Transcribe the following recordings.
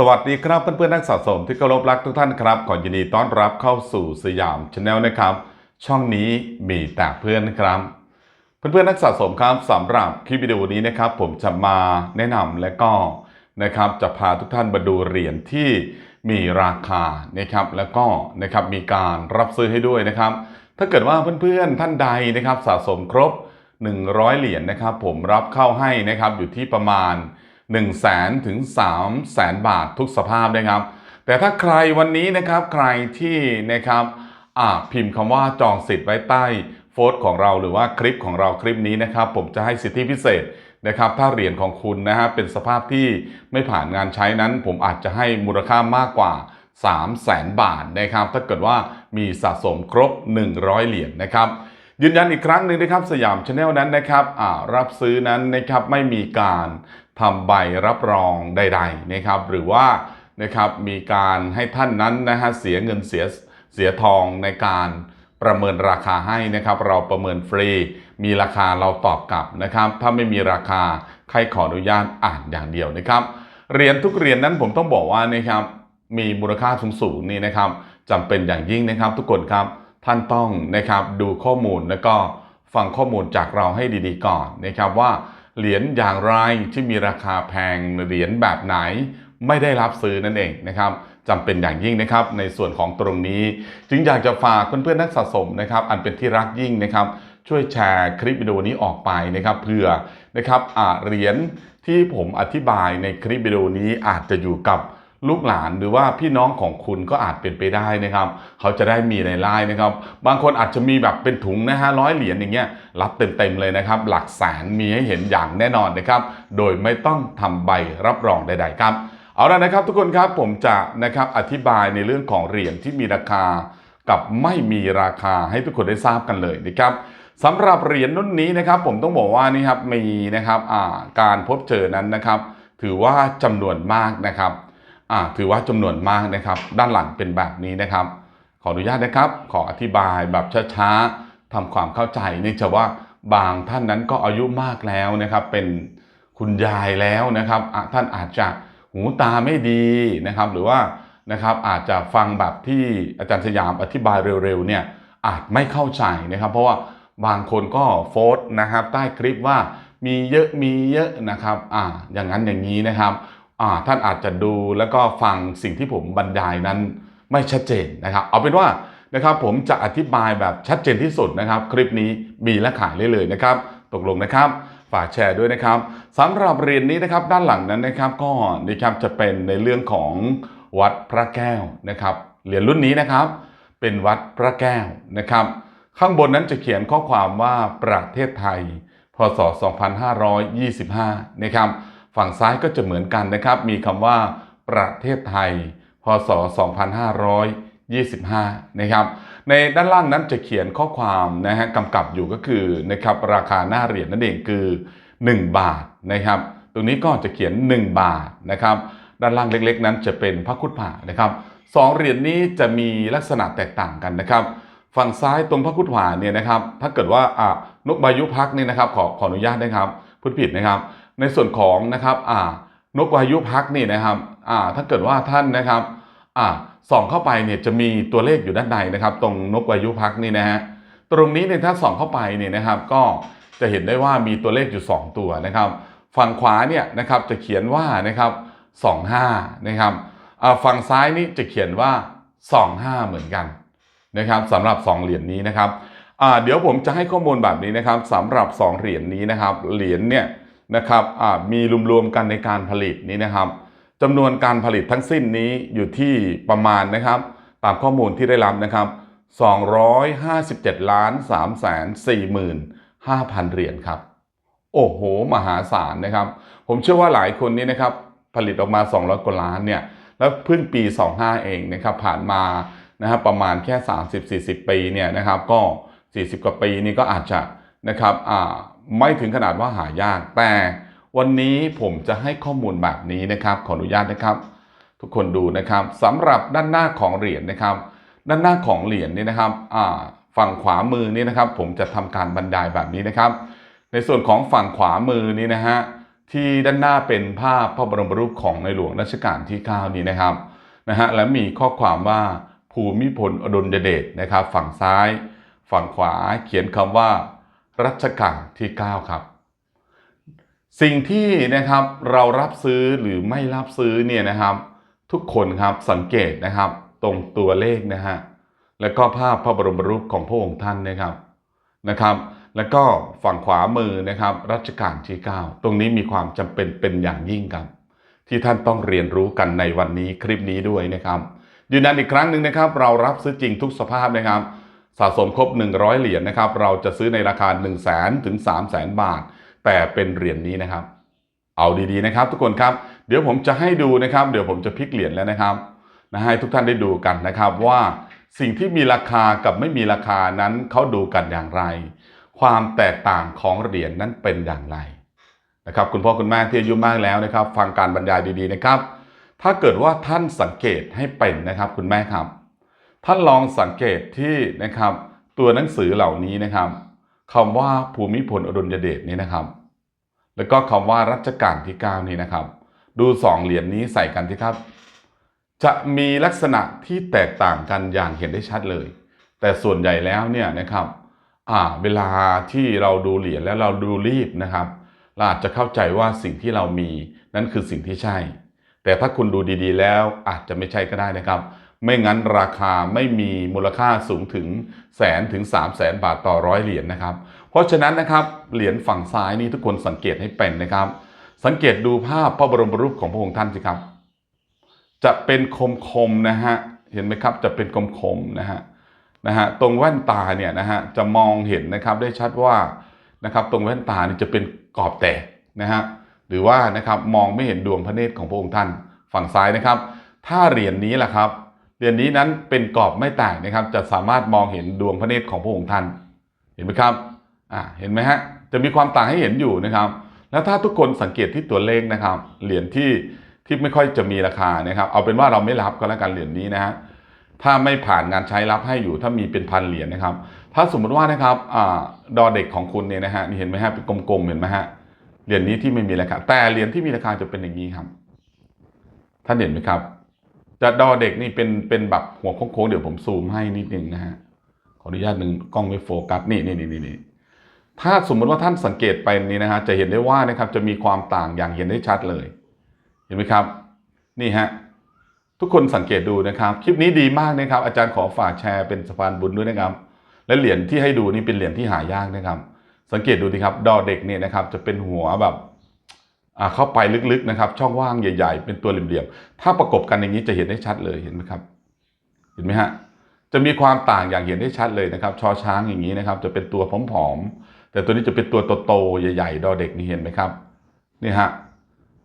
สวัสดีครับเพื่อนๆนักสะสมที่เคารพรักทุกท่านครับ ขอยินดีต้อนรับเข้าสู่สยามชาแนลนะครับ ช่องนี้มีแต่เพื่อนครับ เพื่อนๆนักสะสมครับสำหรับคลิปวิดีโอนี้นะครับ ผมจะมาแนะนำและก็นะครับจะพาทุกท่านมาดูเหรียญที่มีราคานะครับ แล้วก็นะครับมีการรับซื้อให้ด้วยนะครับ ถ้าเกิดว่าเพื่อนๆท่านใดนะครับสะสมครบ 100 เหรียญนะครับ ผมรับเข้าให้นะครับอยู่ที่ประมาณ 1 0 0 0 0แสนถึง3 0 0แสนบาททุกสภาพนะครับ แต่ถ้าใครวันนี้นะครับใครที่นะครับอ่าพิมพ์คำว่าจองสิทธิ์ไว้ใต้โพสต์ของเราหรือว่าคลิปของเราคลิปนี้นะครับ ผมจะให้สิทธิพิเศษนะครับถ้าเหรียญของคุณนะฮะเป็นสภาพที่ไม่ผ่านงานใช้นั้น ผมอาจจะให้มูลค่ามากกว่า 3 0 0แสนบาทนะครับ ถ้าเกิดว่ามีสะสมครบ 100 เหรียญนะครับ ยืนยันอีกครั้งหนึ่งนะครับ สยามชาแนลนั้นนะครับอ่ารับซื้อนั้นนะครับไม่มีการ ทำใบรับรองใดๆนะครับหรือว่านะครับมีการให้ท่านนั้นนะฮะเสียเงินเสียเสียทองในการประเมินราคาให้นะครับ เราประเมินฟรี มีราคาเราตอบกลับนะครับ ถ้าไม่มีราคาใครขออนุญาตอ่านอย่างเดียวนะครับเหรียญทุกเหรียญนั้นผมต้องบอกว่านะครับมีมูลค่าสูงๆนี่นะครับจำเป็นอย่างยิ่งนะครับ ทุกคนครับท่านต้องนะครับดูข้อมูลแล้วก็ฟังข้อมูลจากเราให้ดีๆก่อนนะครับว่า เหรียญอย่างไรที่มีราคาแพงเหรียญแบบไหนไม่ได้รับซื้อนั่นเองนะครับจำเป็นอย่างยิ่งนะครับในส่วนของตรงนี้ จึงอยากจะฝากเพื่อนๆนักสะสมนะครับ อันเป็นที่รักยิ่งนะครับ ช่วยแชร์คลิปวิดีโอนี้ออกไปนะครับเพื่อนะครับอ่าเหรียญที่ผมอธิบายในคลิปวิดีโอนี้อาจจะอยู่กับ ลูกหลานหรือว่าพี่น้องของคุณก็อาจเป็นไปได้นะครับ เขาจะได้มีรายได้นะครับ บางคนอาจจะมีแบบเป็นถุงนะฮะร้อยเหรียญอย่างเงี้ยรับเต็มๆเลยนะครับ หลักแสนมีให้เห็นอย่างแน่นอนนะครับ โดยไม่ต้องทำใบรับรองใด ๆ ครับ เอาละนะครับ ทุกคนครับผมจะนะครับอธิบายในเรื่องของเหรียญที่มีราคา กับไม่มีราคาให้ทุกคนได้ทราบกันเลยนะครับสำหรับเหรียญรุ่นนี้นะครับ ผมต้องบอกว่านี่ครับมีนะครับการพบเจอนั้นนะครับ ถือว่าจำนวนมากนะครับ อ่าถือว่าจำนวนมากนะครับ ด้านหลังเป็นแบบนี้นะครับ ขออนุญาตนะครับ ขออธิบายแบบช้าๆทำความเข้าใจเนื่องจากว่าบางท่านนั้นก็อายุมากแล้วนะครับ เป็นคุณยายแล้วนะครับท่านอาจจะหูตาไม่ดีนะครับ หรือว่านะครับอาจจะฟังแบบที่อาจารย์สยามอธิบายเร็วๆเนี่ยอาจไม่เข้าใจนะครับ เพราะว่าบางคนก็โฟต์นะครับ ใต้คลิปว่ามีเยอะมีเยอะนะครับ อ่า อย่างนั้นอย่างนี้นะครับ ท่านอาจจะดูแล้วก็ฟังสิ่งที่ผมบรรยายนั้นไม่ชัดเจนนะครับ เอาเป็นว่านะครับผมจะอธิบายแบบชัดเจนที่สุดนะครับ คลิปนี้มีและขายได้เลยนะครับ ตกลงนะครับฝากแชร์ด้วยนะครับสำหรับเรียนนี้นะครับด้านหลังนั้นนะครับก็นะครับจะเป็นในเรื่องของวัดพระแก้วนะครับเหรียญรุ่นนี้นะครับ เป็นวัดพระแก้วนะครับ ข้างบนนั้นจะเขียนข้อความว่าประเทศไทย พศ 2525 นะครับ ฝั่งซ้ายก็จะเหมือนกันนะครับ มีคำว่าประเทศไทย พศ 2525 นะครับ ในด้านล่างนั้นจะเขียนข้อความนะฮะกำกับอยู่ก็คือนะครับราคาหน้าเหรียญนั่นเองคือ 1 บาทนะครับ ตรงนี้ก็จะเขียน 1 บาทนะครับ ด้านล่างเล็กๆ นั้นจะเป็นพระคุดผ่านะครับสองเหรียญนี้จะมีลักษณะแตกต่างกันนะครับ ฝั่งซ้ายตรงพระคุดผ่าเนี่ยนะครับ ถ้าเกิดว่าอ่านกบายุพักนี่นะครับ ขอขออนุญาตนะครับพูดผิดนะครับ ในส่วนของนะครับอ่านกวายุพักนี่นะครับอ่าถ้าเกิดว่าท่านนะครับอ่าส่องเข้าไปเนี่ยจะมีตัวเลขอยู่ด้านในนะครับ ตรงนกวายุพักนี่นะฮะตรงนี้เนี่ยถ้าส่องเข้าไปเนี่ยนะครับ ก็จะเห็นได้ว่ามีตัวเลขอยู่ 2 ตัวนะครับ ฝั่งขวาเนี่ยนะครับจะเขียนว่านะครับ25นะครับฝั่งซ้ายนี่จะเขียนว่า 25 เหมือนกันนะครับสำหรับ 2 เหรียญนี้นะครับเดี๋ยวผมจะให้ข้อมูลแบบนี้นะครับสำหรับ 2 เหรียญนี้นะครับเหรียญเนี่ย นะครับมีรวมๆกันในการผลิตนี้นะครับจำนวนการผลิตทั้งสิ้นนี้อยู่ที่ประมาณนะครับ ตามข้อมูลที่ได้รับนะครับ 257ล้าน3แสน4หมื่น5,000เหรียญครับ โอ้โห มหาศาลนะครับ ผมเชื่อว่าหลายคนนี้นะครับ ผลิตออกมา 200 กว่าล้านเนี่ย แล้วเพิ่งปี 25 เองนะครับ ผ่านมานะครับประมาณแค่ 30-40 ปีเนี่ยนะครับ ก็ 40 กว่าปีนี่ก็อาจจะนะครับอ่า ไม่ถึงขนาดว่าหายาก แต่วันนี้ผมจะให้ข้อมูลแบบนี้นะครับ ขออนุญาตนะครับ ทุกคนดูนะครับสำหรับด้านหน้าของเหรียญนะครับ ด้านหน้าของเหรียญนี่นะครับฝั่งขวามือนี่นะครับ ผมจะทำการบรรยายแบบนี้นะครับ ในส่วนของฝั่งขวามือนี้นะฮะที่ด้านหน้าเป็นภาพพระบรมรูปของในหลวงรัชกาลที่ 9 นี้นะครับนะฮะและมีข้อความว่าภูมิพลอดุลยเดชนะครับ ฝั่งซ้าย ฝั่งขวาเขียนคำว่า รัชกาลที่ 9 ครับ สิ่งที่นะครับเรารับซื้อหรือไม่รับซื้อเนี่ยนะครับ ทุกคนครับสังเกตนะครับตรงตัวเลขนะฮะแล้วก็ภาพพระบรมรูปของพระองค์ท่านนะครับนะครับ แล้วก็ฝั่งขวามือนะครับ รัชกาลที่ 9 ตรงนี้มีความจำเป็นเป็นอย่างยิ่งครับ ที่ท่านต้องเรียนรู้กันในวันนี้คลิปนี้ด้วยนะครับยืนยันอีกครั้งหนึ่งนะครับ เรารับซื้อจริงทุกสภาพนะครับ สะสมครบ 100 เหรียญนะครับ เราจะซื้อในราคา 1 0 0 0 0แถึง3 0 0 0 0 0บาท แต่เป็นเหรียญนี้นะครับ เอาดีๆนะครับ ทุกคนครับ เดี๋ยวผมจะให้ดูนะครับ เดี๋ยวผมจะพลิกเหรียญแล้วนะครับนะให้ทุกท่านได้ดูกันนะครับว่าสิ่งที่มีราคากับไม่มีราคานั้นเขาดูกันอย่างไร ความแตกต่างของเหรียญนั้นเป็นอย่างไรนะครับคุณพ่อคุณแม่ที่อายุมากแล้วนะครับ ฟังการบรรยายดีๆนะครับ ถ้าเกิดว่าท่านสังเกตให้เป็นนะครับคุณแม่ครับ ท่านลองสังเกตที่นะครับตัวหนังสือเหล่านี้นะครับคำว่าภูมิพลอดุลยเดชนี้นะครับ แล้วก็คำว่ารัชกาลที่ 9 นี้นะครับ ดูสองเหรียญนี้ใส่กันที่ครับ จะมีลักษณะที่แตกต่างกันอย่างเห็นได้ชัดเลย แต่ส่วนใหญ่แล้วเนี่ยนะครับอ่าเวลาที่เราดูเหรียญแล้วเราดูรีบนะครับเราอาจจะเข้าใจว่าสิ่งที่เรามีนั่นคือสิ่งที่ใช่ แต่ถ้าคุณดูดีๆ แล้วอาจจะไม่ใช่ก็ได้นะครับ ไม่งั้นราคาไม่มีมูลค่าสูงถึงแสนถึง3 0 0แสนบาทต่อร้อยเหรียญนะครับ เพราะฉะนั้นนะครับเหรียญฝั่งซ้ายนี้ทุกคนสังเกตให้เป็นนะครับ สังเกตดูภาพพระบรมรูปของพระองค์ท่านสิครับ จะเป็นคมคมๆนะฮะเห็นไหมครับจะเป็นคมคมๆนะฮะนะฮะตรงแว่นตาเนี่ยนะฮะจะมองเห็นนะครับได้ชัดว่านะครับตรงแว่นตานี่จะเป็นกรอบแตกนะฮะหรือว่านะครับมองไม่เห็นดวงพระเนตรของพระองค์ท่านฝั่งซ้ายนะครับ ถ้าเหรียญนี้แหละครับ เหรียญนี้นั้นเป็นกรอบไม่แตกนะครับ จะสามารถมองเห็นดวงพระเนตรของพระองค์ท่าน เห็นไหมครับอ่าเห็นไหมฮะจะมีความต่างให้เห็นอยู่นะครับ แล้วถ้าทุกคนสังเกตที่ตัวเลขนะครับ เหรียญที่ที่ไม่ค่อยจะมีราคานะครับ เอาเป็นว่าเราไม่รับก็แล้วกันเหรียญนี้นะฮะถ้าไม่ผ่านงานใช้รับให้อยู่ถ้ามีเป็นพันเหรียญนะครับ ถ้าสมมติว่านะครับอ่าดอเด็กของคุณเนี่ยนะฮะนี่เห็นไหมฮะเป็นกลมๆเห็นไหมฮะเหรียญนี้ที่ไม่มีราคาแต่เหรียญที่มีราคาจะเป็นอย่างนี้ครับ ท่านเห็นไหมครับ จะดอเด็กนี่เป็นเป็นแบบหัวโค้งๆเดี๋ยวผมซูมให้นิดนึงนะฮะขออนุญาตหนึ่งกล้องไม่โฟกัสนี่นี่นี่นี่ถ้าสมมติว่าท่านสังเกตไปนี้นะฮะจะเห็นได้ว่านะครับจะมีความต่างอย่างเห็นได้ชัดเลย เห็นไหมครับ นี่ฮะทุกคนสังเกตดูนะครับ คลิปนี้ดีมากนะครับ อาจารย์ขอฝากแชร์เป็นสะพานบุญด้วยนะครับ และเหรียญที่ให้ดูนี่เป็นเหรียญที่หายากนะครับ สังเกตดูดีครับ ดอเด็กเนี่ยนะครับจะเป็นหัวแบบ เข้าไปลึกๆนะครับ ช่องว่างใหญ่ ๆ เป็นตัวเหลี่ยมๆ ถ้าประกบกันอย่างนี้จะเห็นได้ชัดเลยเห็นไหมครับ เห็นไหมฮะ จะมีความต่างอย่างเห็นได้ชัดเลยนะครับ ชอช้างอย่างนี้นะครับ จะเป็นตัวผอมๆ แต่ตัวนี้จะเป็นตัวโตๆ ใหญ่ๆ ดอเด็กนี่เห็นไหมครับ นี่ฮะ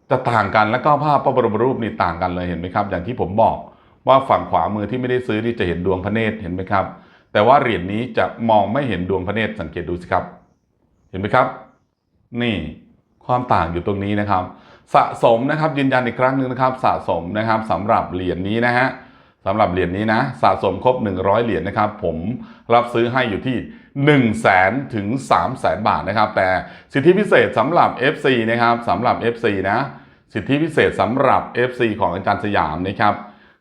จะต่างกันแล้วก็ภาพพระบรมรูปนี่ต่างกันเลยเห็นไหมครับ อย่างที่ผมบอกว่าฝั่งขวามือที่ไม่ได้ซื้อนี่จะเห็นดวงพระเนตรเห็นไหมครับ แต่ว่าเหรียญนี้จะมองไม่เห็นดวงพระเนตรสังเกตดูสิครับ เห็นไหมครับ นี่ ความต่างอยู่ตรงนี้นะครับ สะสมนะครับยืนยันอีกครั้งหนึ่งนะครับสะสมนะครับสำหรับเหรียญนี้นะฮะสำหรับเหรียญนี้นะสะสมครบ 100 เหรียญนะครับ ผมรับซื้อให้อยู่ที่ 1 0 0 0 0แสนถึง3 0 0แสนบาทนะครับ แต่สิทธิพิเศษสำหรับ FC นะครับสำหรับ FC นะสิทธิพิเศษสำหรับ FC ของอาจารย์สยามนะครับ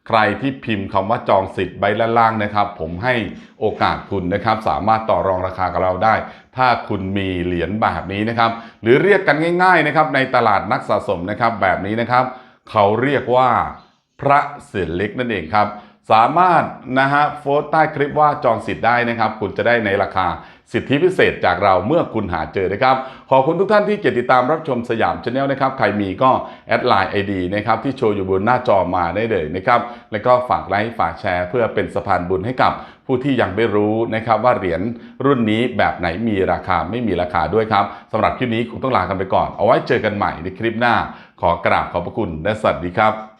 ใครที่พิมพ์คำว่าจองสิทธิ์ใบละล่างนะครับ ผมให้โอกาสคุณนะครับ สามารถต่อรองราคากับเราได้ ถ้าคุณมีเหรียญแบบนี้นะครับ หรือเรียกกันง่าย ๆนะครับ ในตลาดนักสะสมนะครับแบบนี้นะครับ เขาเรียกว่าพระเศษเล็กนั่นเองครับ สามารถนะฮะโพสต์ใต้คลิปว่าจองสิทธิ์ได้นะครับ คุณจะได้ในราคาสิทธิพิเศษจากเราเมื่อคุณหาเจอนะครับ ขอบคุณทุกท่านที่เกียรติดตามรับชมสยามชาแนลนะครับ ใครมีก็แอดไลน์ไอดีนะครับที่โชว์อยู่บนหน้าจอมาได้เลยนะครับ แล้วก็ฝากไลค์ฝากแชร์ เพื่อเป็นสะพานบุญให้กับผู้ที่ยังไม่รู้นะครับว่าเหรียญรุ่นนี้แบบไหนมีราคาไม่มีราคาด้วยครับสำหรับคลิปนี้คงต้องลากันไปก่อน เอาไว้เจอกันใหม่ในคลิปหน้า ขอกราบขอบพระคุณและสวัสดีครับ